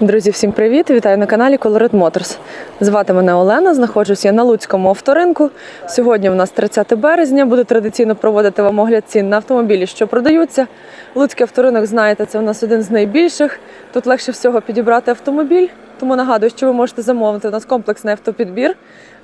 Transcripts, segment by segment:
Друзі, всім привіт! Вітаю на каналі Colored Motors. Звати мене Олена. Знаходжусь я на Луцькому авторинку. Сьогодні у нас 30 березня. Буду традиційно проводити вам огляд цін на автомобілі, що продаються. Луцький авторинок, знаєте, це у нас один з найбільших. Тут легше всього підібрати автомобіль. Тому нагадую, що ви можете замовити у нас комплексний автопідбір,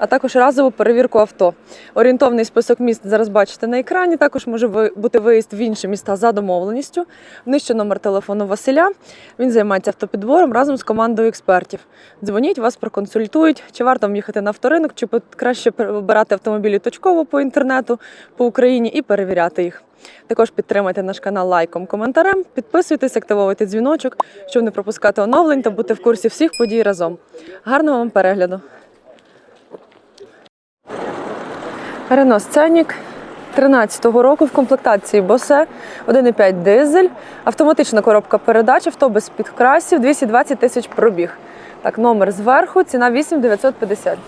а також разову перевірку авто. Орієнтовний список міст зараз бачите на екрані. Також може бути виїзд в інші міста за домовленістю. Нижче номер телефону Василя. Він займається автопідбором разом з командою експертів. Дзвоніть, вас проконсультують, чи варто вам їхати на авторинок, чи краще вибирати автомобілі точково по інтернету по Україні і перевіряти їх. Також підтримайте наш канал лайком, коментарем, підписуйтесь, активовуйте дзвіночок, щоб не пропускати оновлень та бути в курсі всіх подій разом. Гарного вам перегляду! Рено Сценік 13-го року в комплектації Босе 1,5 дизель, автоматична коробка передач, авто без підкрасів, 220 тисяч пробіг. Так, номер зверху, ціна 8950.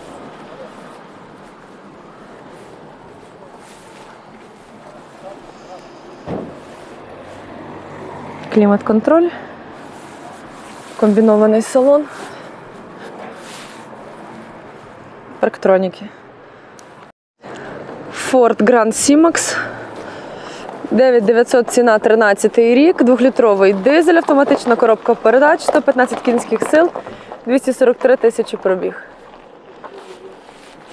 Клімат-контроль, комбінований салон, парктроніки. Ford Grand C-Max. 9900 ціна 13 рік, двохлітровий дизель, автоматична коробка передач, 115 кінських сил, 243 тисячі пробіг.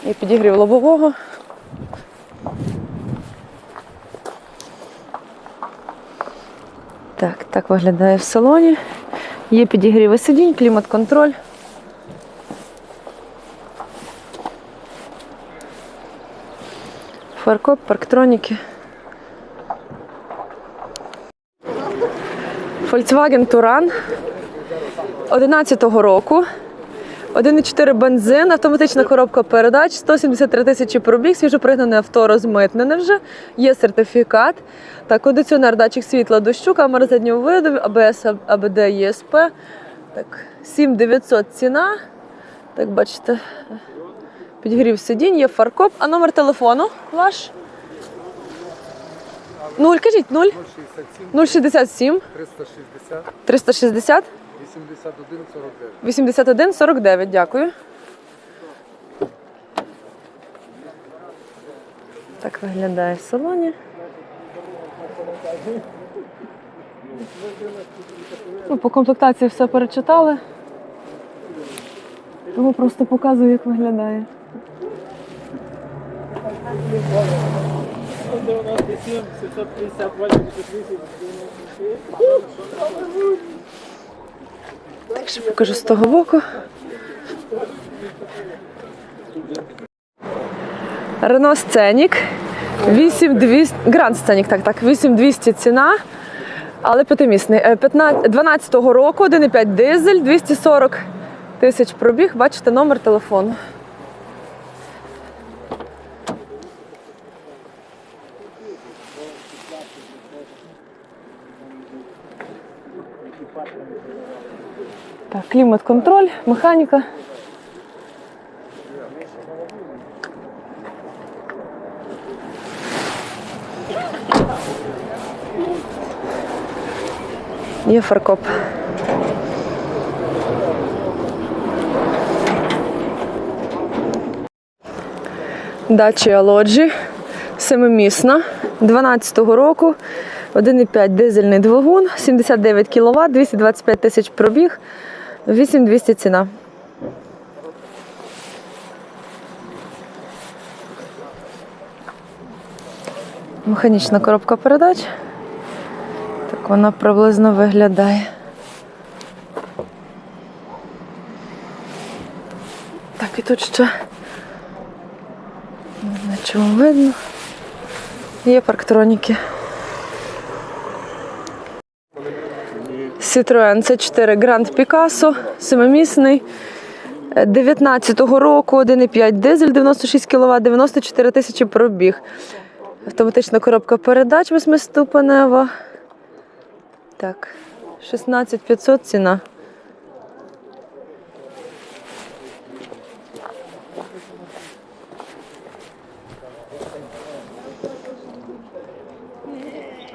І підігрів лобового. Так, так виглядає в салоні. Є підігріви сидінь, клімат-контроль. Фаркоп, парктроніки. Volkswagen Touran 11-го року. 1,4 бензин, автоматична коробка передач, 173 тисячі пробіг, свіжопригнане авто розмитнене вже, є сертифікат. Так, кондиціонер, датчик світла, дощу, камера заднього виду, АБС, АБД, ЄСП. Так, 7900 ціна. Так, бачите, підгрів сидінь, є фаркоп. А номер телефону ваш? Нуль, кажіть, нуль. 067 067 360 360 81 49. 81 49. Дякую. Так виглядає в салоні. Ну, по комплектації все перечитали. Тому просто показую, як виглядає. 97, 758, 98, Так що покажу з того боку. Рено Сценік. 8200, Гранд Сценік, так, так, 8200 ціна, але п'ятимісний. Е, 15 12-го року, 1,5 дизель, 240 тисяч пробіг. Бачите номер телефону. Так, клімат-контроль, механіка. Є фаркоп. Дача Лоджі, семимісна, 12-го року, 1,5 дизельний двигун, 79 кВт, 225 тисяч пробіг, 8200 ціна. Механічна коробка передач. Так вона приблизно виглядає. Так, і тут ще знаю, чи видно. Є парктроніки. Citroen C4 Grand Picasso, семимісний. 19-го року 1,5 дизель, 96 кВт, 94 тисячі пробіг. Автоматична коробка передач восьмиступенева. Так, 16500 ціна.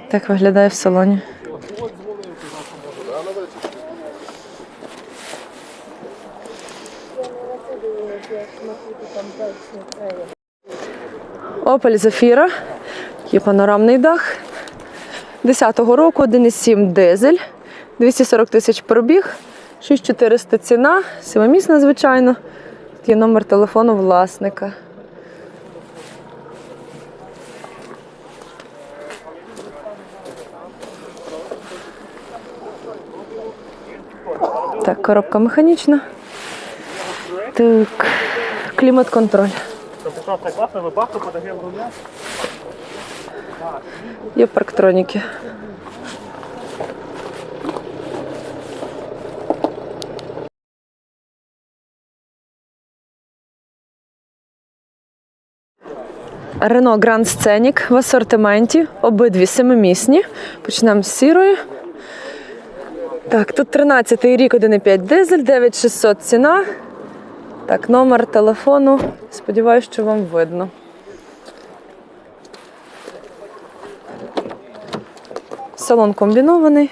Так виглядає в салоні. Опель Зефіра, Є панорамний дах. 10-го року 1,7 дизель, 240 тисяч пробіг, 6400 ціна, сімомісна, звичайно. Тут є номер телефону власника. Так, коробка механічна. Так, клімат-контроль. Є парктроніки. Рено Гранд Сценік в асортименті. Обидві семимісні. Почнемо з сірої. Так, тут 13-й рік, 1,5 дизель, 9600 ціна. Так, номер телефону. Сподіваюсь, що вам видно. Салон комбінований.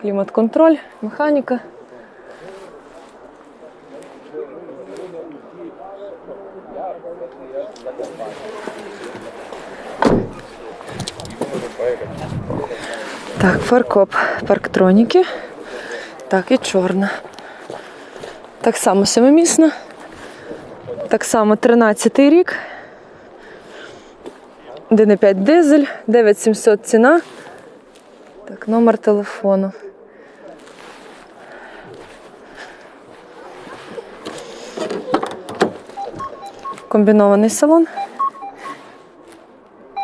Клімат-контроль, механіка. Так, фаркоп парктроніки. Так, і чорна. Так само семимісна. Так само 13-й рік. 1,5 дизель, 9700 ціна. Так, номер телефону. Комбінований салон.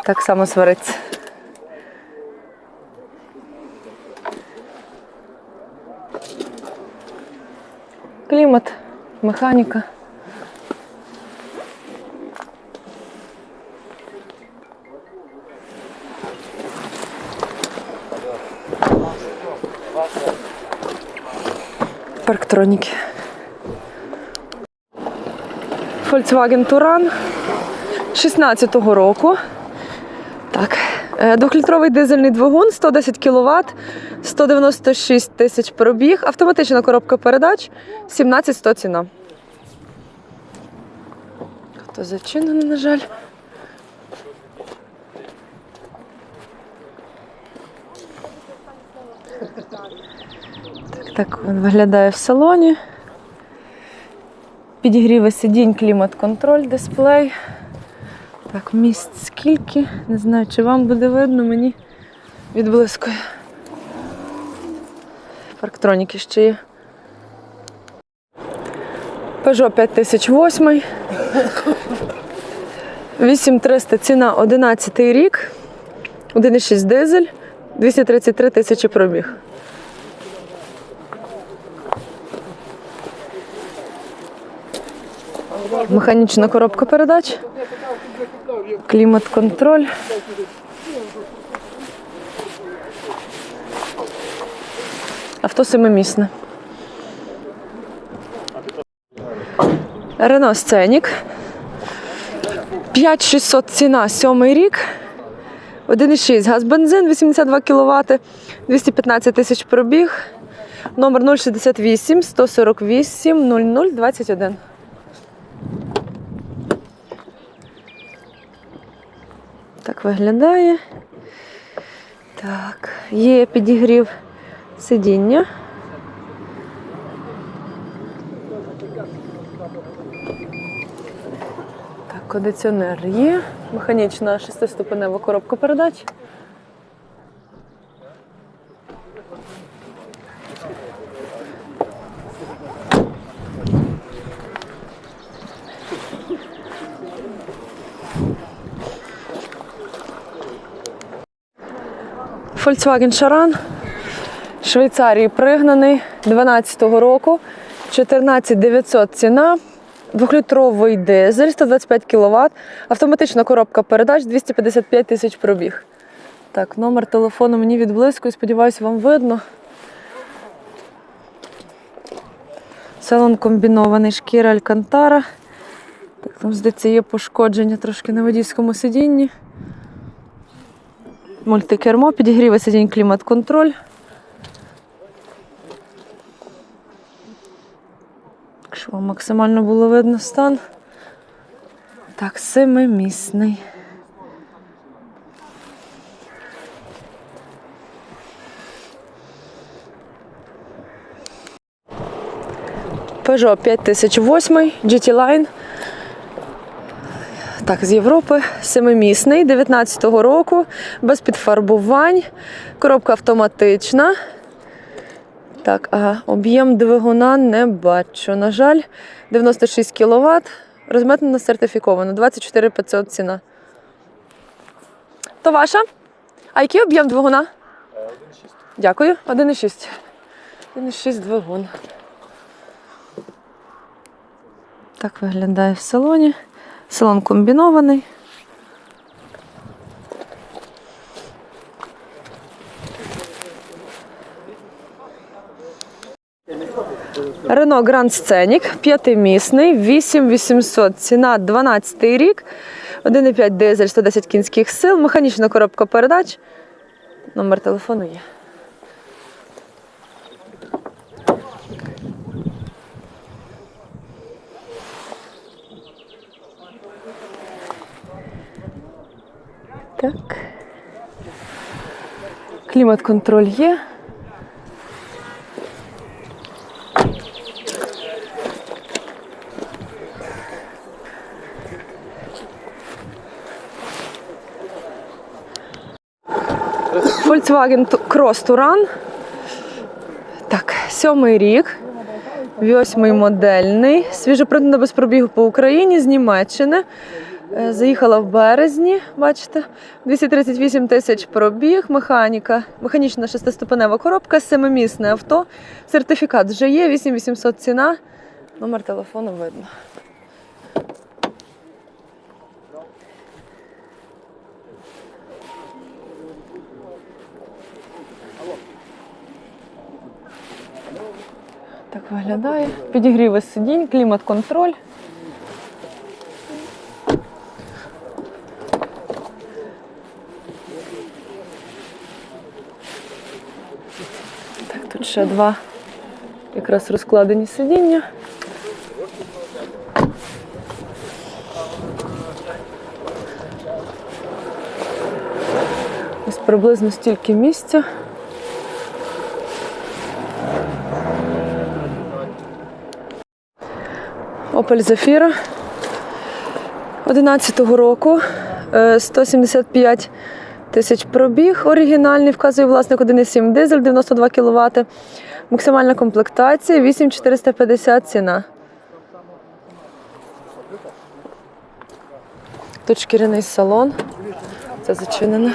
Так само свариться. Клімат, механіка. Парктроніки. Volkswagen Touran 16-го року. Так. Е, Двохлітровий дизельний двигун, 110 кВт, 196 тисяч пробіг, автоматична коробка передач, 17100 ціна. То зачинено, на жаль. Так, так він виглядає в салоні. Підігріви сидінь, клімат-контроль, дисплей. Так, місць скільки. Не знаю, чи вам буде видно, мені відблискує. Парктроніки ще є. Peugeot 5008. 8300 ціна 11 рік. 1,6 дизель, 233 тисячі пробіг. Механічна коробка передач. Клімат-контроль. Авто семимісне. Рено Сценік. 5600 ціна, сьомий рік. 1,6 газ бензин, 82 кВт, 215 тисяч пробіг. Номер 068 148 00 Так виглядає. Так, є підігрів сидіння. Так, кондиціонер є. Механічна шестиступенева коробка передач. Volkswagen Charan. Швейцарії пригнаний 12-го року. 14 900 ціна. Двохлітровий дизель, 125 кВт, автоматична коробка передач, 255 тисяч пробіг. Так, номер телефону мені відблискує, сподіваюся, вам видно. Салон комбінований шкіра Алькантара. Так, там, здається, є пошкодження трошки на водійському сидінні мультикермо, підігріве сидінь клімат-контроль. Якщо вам максимально було видно стан. Так, семимісний. Peugeot 5008 GT Line так, з Європи, семимісний, 19-го року, без підфарбувань, коробка автоматична. Так, а об'єм двигуна не бачу. На жаль, 96 кВт, розметнено сертифіковано, 24 500 ціна. То ваша? А який об'єм двигуна? 1,6. Дякую, 1,6. 1,6 двигун. Так виглядає в салоні. Салон комбінований. Рено Гранд Сценік, п'ятимісний, 8800, ціна 12 рік, 1,5 дизель, 110 кінських сил, механічна коробка передач. Номер телефону є. Так. Клімат-контроль є. Volkswagen Cross Touran. Так, сьомий рік. Восьмий модельний. Свіжопринтена без пробігу по Україні з Німеччини. Е, Заїхала в березні, бачите, 238 тисяч пробіг, механіка, механічна шестиступенева коробка, семимісне авто. Сертифікат вже є, 8800 ціна. Номер телефону видно. Так виглядає. Підігріви сидінь, клімат-контроль. Так, тут ще два якраз розкладені сидіння. Ось приблизно стільки місця. Opel Zafira 11-го року. е, 175 тисяч пробіг. Оригінальний вказує власник 1,7 дизель, 92 кВт. Максимальна комплектація 8450 ціна. Тут шкіряний салон. Це зачинено.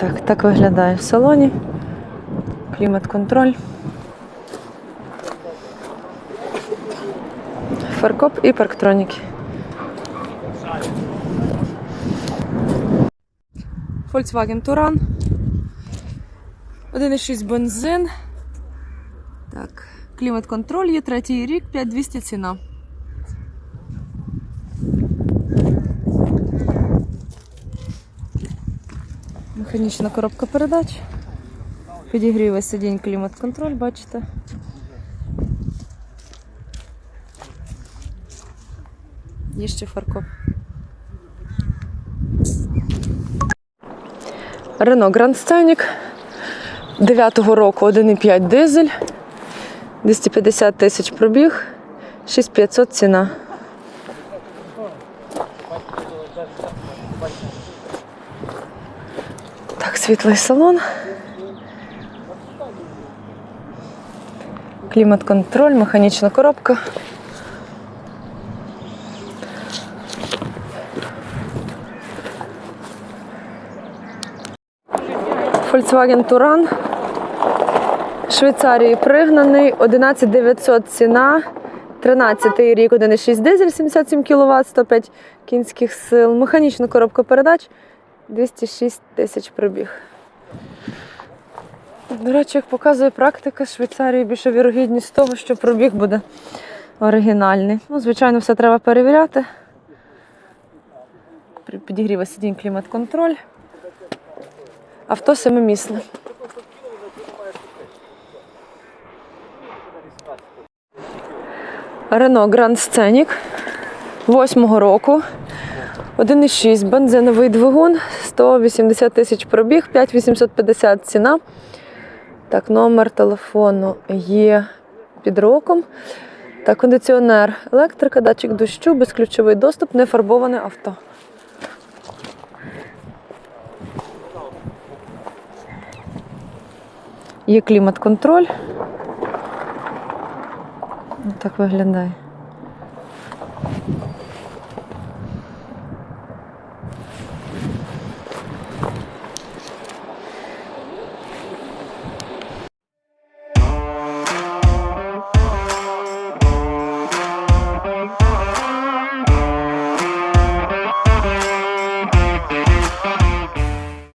Так, так виглядає в салоні. Клімат-контроль. Фаркоп і парктроніки. Volkswagen Touran. 1,6 бензин. Так, клімат-контроль є третій рік, 5200 ціна. Механічна коробка передач. Підігріве сидінь клімат-контроль, бачите. Є ще фаркоп. Рено Гранд Сценік 9-го року 1,5 дизель, 250 тисяч пробіг, 6500 ціна. Так, світлий салон. Клімат-контроль, механічна коробка. Volkswagen Touran. Швейцарії пригнаний, 11900 ціна, 13 рік, 1,6 дизель, 77 кВт, 105 кінських сил. Механічна коробка передач, 206 тисяч пробіг. До речі, як показує практика, Швейцарії більше вірогідність того, що пробіг буде оригінальний. Ну, звичайно, все треба перевіряти. Підігріва сидінь клімат-контроль. Авто семимісне. Рено Гранд Сценік 8-го року. 1,6 бензиновий двигун, 180 тисяч пробіг, 5850 ціна. Так, номер телефону є під роком. Та кондиціонер, електрика, датчик дощу, безключовий доступ, не фарбоване авто. Є клімат-контроль. Так виглядає.